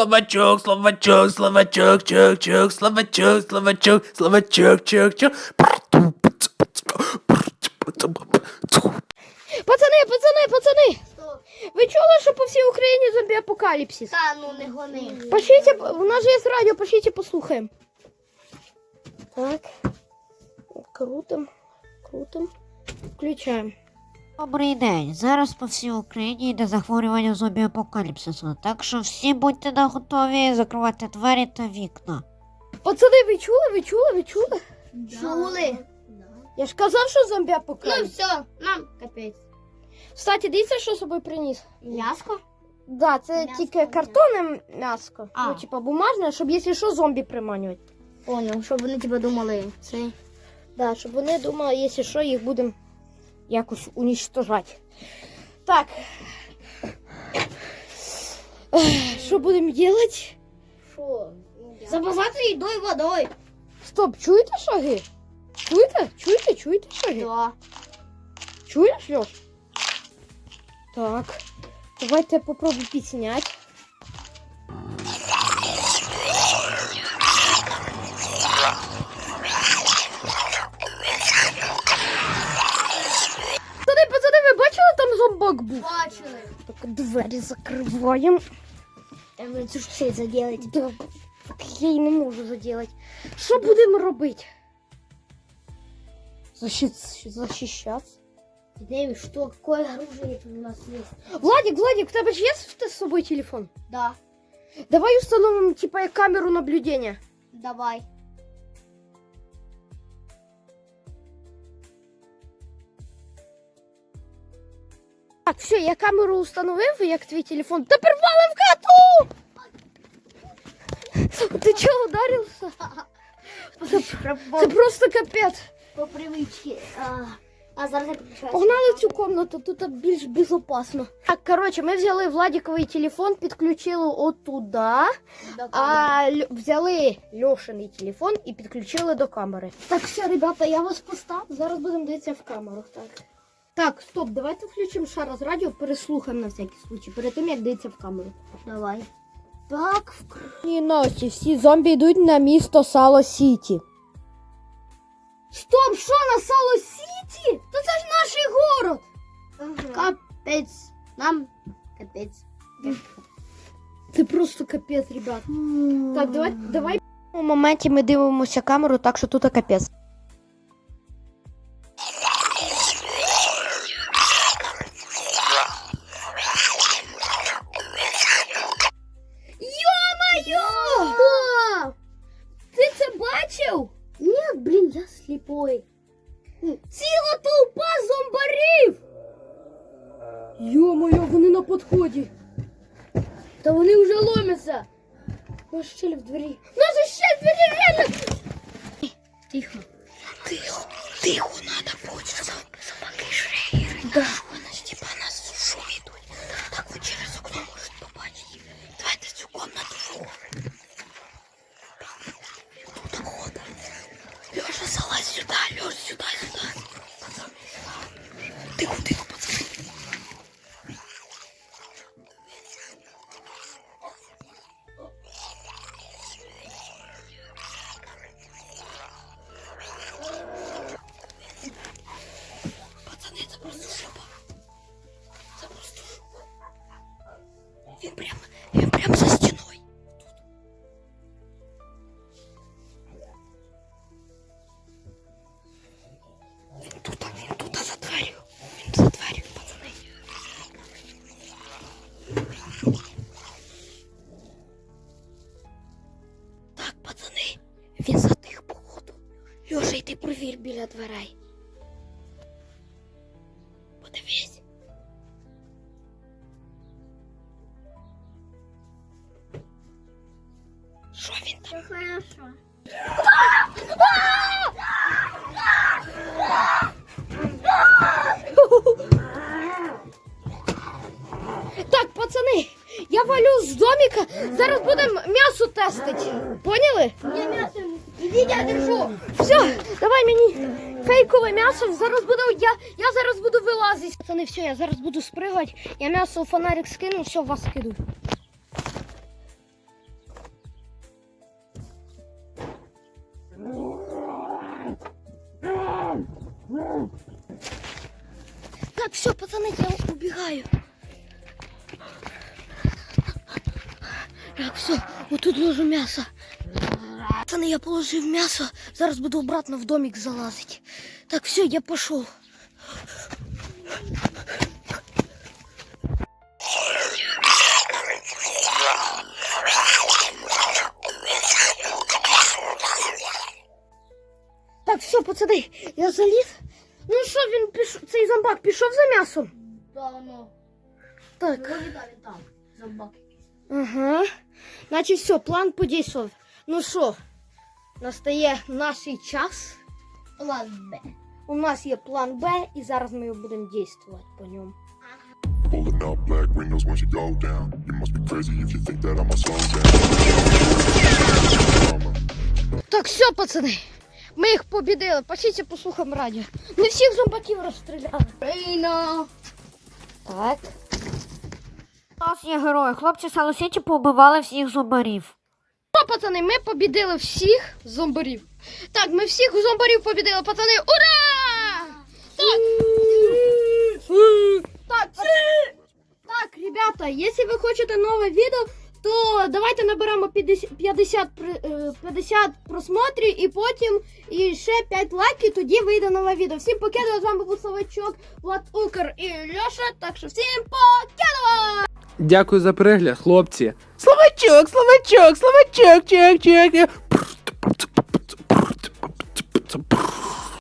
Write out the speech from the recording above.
словачок, словачок, словачок, чок, чок, словачок, словачок, словачок, чок, чок. Пацани, пацани, пацани! Ви чули, що по всій Україні зомбі апокаліпсис? Та ну не гони. Пошлите, у нас же є радіо, пошлите послухаємо. Так. Крутим, крутим. Включаємо. Добрий день. Зараз по всій Україні йде захворювання зомбі апокаліпсису. Так що всі будьте на готові закривати двері та вікна. Пацани, ви чули, ви чули, ви чули? Чули? Я ж казав, що зомбі Ну апокаліпсис. все, нам капець. Кстати, дивіться, що з собою приніс. М'яско? Да, це М'ясо, тільки картонне м'ясо. А. Ну, типа бумажне, щоб якщо що, зомбі приманювати. Поняв, щоб вони тебе думали. Це. Да, щоб вони думали, якщо що, їх будемо якось уничтожати. Так. Що будемо робити? Що? Забивати їдою і водою. Стоп, чуєте шаги? Чуєте? Чуєте? Чуєте шаги? Да. Чуєш, Льош? Так. Давайте попробуй підсняти. там зомбак був? Бачили. Так, двері закриваємо. Треба цю ж все заділити. Да, так я її не можу заділати. Що будемо робити? Защит, защищаться. Дэви, что, какое оружие тут у нас есть? Владик, Владик, у тебе ж є з собою телефон? Да, Давай установим, типа, як камеру наблюдения. давай. Так, все, я камеру установив, як твій телефон. Тепер валим в хату! Ти чого ударився? Це просто капець. По привычке. А, а зараз я підключаюся. Погнали в цю комнату, тут більш безопасно. Так, коротше, ми взяли Владіковий телефон, підключили отуда, а Ль- взяли Льошиний телефон і підключили до камери. Так, все, ребята, я вас постав. Зараз будемо дивитися в камеру. Так. Так, стоп, давайте включимо ще раз радіо, переслухаємо на всякий случай, перед тим як дивитися в камеру. Давай. Так, в Ні, ночі, всі зомбі йдуть на місто Сало Сіті. Стоп, що на Сало Сіті? Та це ж наш город. Капець. Нам капець. Це просто капець, ребят. Так, давай, давай. У моменті ми дивимося камеру, так що тут капець. Сліпой. Ціла толпа зомбарів! Йо-моє, вони на підході. Та вони вже ломяться. Нас щель в двері. Нас ще в двері реально! Тихо. Тихо, тихо, надо бути. Собаки шреєри. Да. Вони ж типа нас в шум йдуть. Так ви через окно можуть побачити. Давайте цю комнату вгору. Тут охота. Леша, залазь сюда, Леша, сюда, сюда. Ты тихо, він затих походу. Льоша, йди провір біля дверей. Подивись. Що він там? Все хорошо. Так, пацани, я валю з доміка. Зараз будемо м'ясо тестити. Поняли? Я м'ясо. Відя, держу. Все, давай мені фейкове м'ясо. Зараз буду, я я зараз буду вилазити. Це не все, я зараз буду спригати. Я м'ясо у фонарик скину, все, вас киду. Так, все, пацаны, я убігаю. Так, все, отут ложу мясо. Пацаны, я положив м'ясо. Зараз буду обратно в домик залазить. Так, все, я пошел. Так, все, пацани, я заліз. Ну що, він пішов, цей зомбак пішов за м'ясом? Да, ну. Так. Він там. Зомбак. Ага. Значить, все, план подійшов. Ну що, настає наш час. План Б. У нас є план Б, і зараз ми будемо дійствувати по ньому. Pulling up black windows once you go down. You must be crazy if you think that I'ma slow down. Так, все, пацани. Ми їх побідили. Пошліть послухаємо радіо. Ми всіх зомбаків розстріляли. Рейно. Так. У нас є герої. Хлопці з Hello побивали всіх зомбарів. Що, пацани, ми побідили всіх зомбарів. Так, ми всіх зомбарів побідили, пацани. Ура! Так. Так, ребята, якщо ви хочете нове відео, то давайте наберемо 50, 50, е, 50 просмотрів і потім ще 5 лайків, тоді вийде нове відео. Всім покидаю, з вами був Словачок, Влад Укр і Льоша. Так що всім покидаю! Дякую за перегляд, хлопці. Словачок, словачок, словачок, чек, чок.